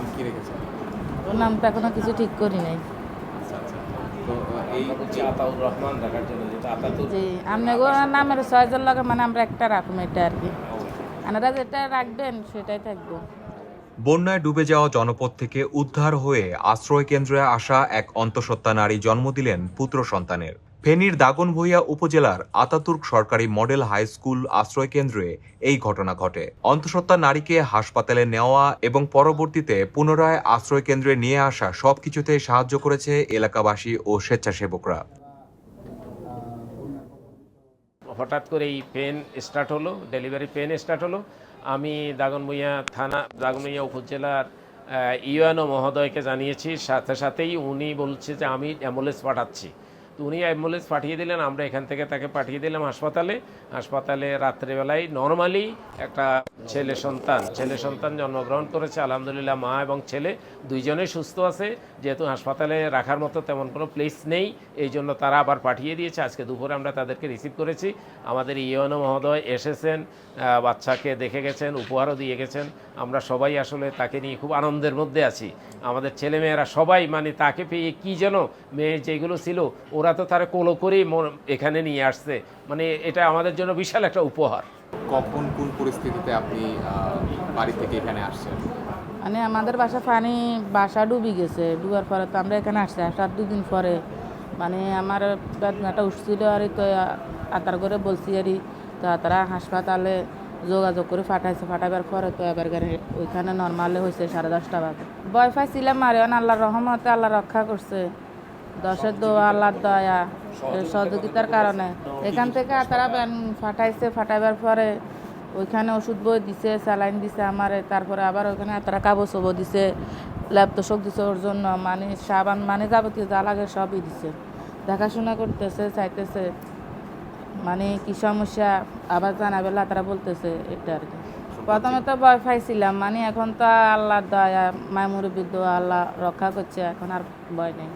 নাম কি রেখেছেন? ওর নাম তো এখনও কিছু ঠিক করি নাই। আচ্ছা আচ্ছা। আপনি নামের ছয়জন লাগে মানে আমরা একটা রাখুন এটা আর কি। আপনারা যেটা রাখবেন সেটাই থাকব। বন্যায় ডুবে যাওয়া জনপদ থেকে উদ্ধার হয়ে আশ্রয় কেন্দ্রে আসা এক অন্তঃসত্ত্বা নারী জন্ম দিলেন পুত্র সন্তানের। ফেনীর দাগনভূঞা উপজেলার আতাতুর্ক সরকারি মডেল হাই স্কুল আশ্রয় কেন্দ্রে এই ঘটনা ঘটে। অন্তঃসত্ত্বা নারীকে হাসপাতালে নেওয়া এবং পরবর্তীতে পুনরায় আশ্রয় কেন্দ্রে নিয়ে আসা সবকিছুতে সাহায্য করেছে এলাকাবাসী ও স্বেচ্ছাসেবকরা। হঠাৎ করে এই পেন স্টার্ট হলো, ডেলিভারি পেন স্টার্ট হলো। আমি দাগনভূঞা থানা, দাগনভূঞা উপজেলার ইউএনও মহোদয়কে জানিয়েছি। সাথে সাথেই উনি বলছে যে আমি অ্যাম্বুলেন্স পাঠাচ্ছি। উনি অ্যাম্বুলেন্স পাঠিয়ে দিলেন, আমরা এখান থেকে তাকে পাঠিয়ে দিলাম হাসপাতালে। হাসপাতালে রাত্রেবেলায় নর্মালি একটা ছেলে সন্তান ছেলে সন্তান জন্মগ্রহণ করেছে, আলহামদুলিল্লাহ মা এবং ছেলে দুইজনেই সুস্থ আছে। যেহেতু হাসপাতালে রাখার মতো তেমন কোনো প্লেস নেই, এই জন্য তারা আবার পাঠিয়ে দিয়েছে। আজকে দুপুরে আমরা তাদেরকে রিসিভ করেছি। আমাদের ইউএনও মহোদয় এসেছেন বাচ্চাকে দেখে গেছেন, উপহারও দিয়ে গেছেন। আমরা সবাই আসলে তাকে নিয়ে খুব আনন্দের মধ্যে আছি। আমাদের ছেলেমেয়েরা সবাই মানে তাকে পেয়ে কি যেন, মেয়ে যেগুলো ছিল, ওরা তো তারা কোলো করেই এখানে নিয়ে আসছে। মানে এটা আমাদের জন্য বিশাল একটা উপহার। কখন কোন পরিস্থিতিতে আপনি বাড়ি থেকে এখানে আসছেন? মানে আমাদের বাসা পানি বাসা ডুবি গেছে। ডুবার পরে তো আমরা এখানে আসছি। আসার দুদিন পরে মানে আমার বেদনাটা উঠছিল আর তো আতার করে বলছি আর তো তারা হাসপাতালে যোগাযোগ করে ফাটাইছে ফাটাবার পরে তো এবার গাড়ি ওইখানে নর্মালে হয়েছে সাড়ে দশটা বাজে। ভয় পাইছিলাম মারিয়ান আল্লাহর রহমতে আল্লাহ রক্ষা করছে। দশের দোয়া, আল্লাহর দয়া সহযোগিতার কারণে। এখান থেকে তারা ব্যান ফাটাইছে, ফাটাইবার পরে ওইখানে ওষুধ বই দিছে, স্যালাইন দিছে আমারে, তারপরে আবার ওইখানে তারা কাগজ সবো দিছে, ল্যাপটপ দিছে ওর জন্য মানে সাবান মানে যাবতীয় যা লাগে সবই দিছে। দেখাশোনা করতেছে, চাইতেছে মানে কি সমস্যা, আবার জানাবেলা তারা বলতেছে এটা আর কি। প্রথমে তো ভয় পাইছিলাম মানে এখন তো আল্লাহর দয়া মায়মুরবির দোয়া, আল্লাহ রক্ষা করছে, এখন আর ভয় নেই।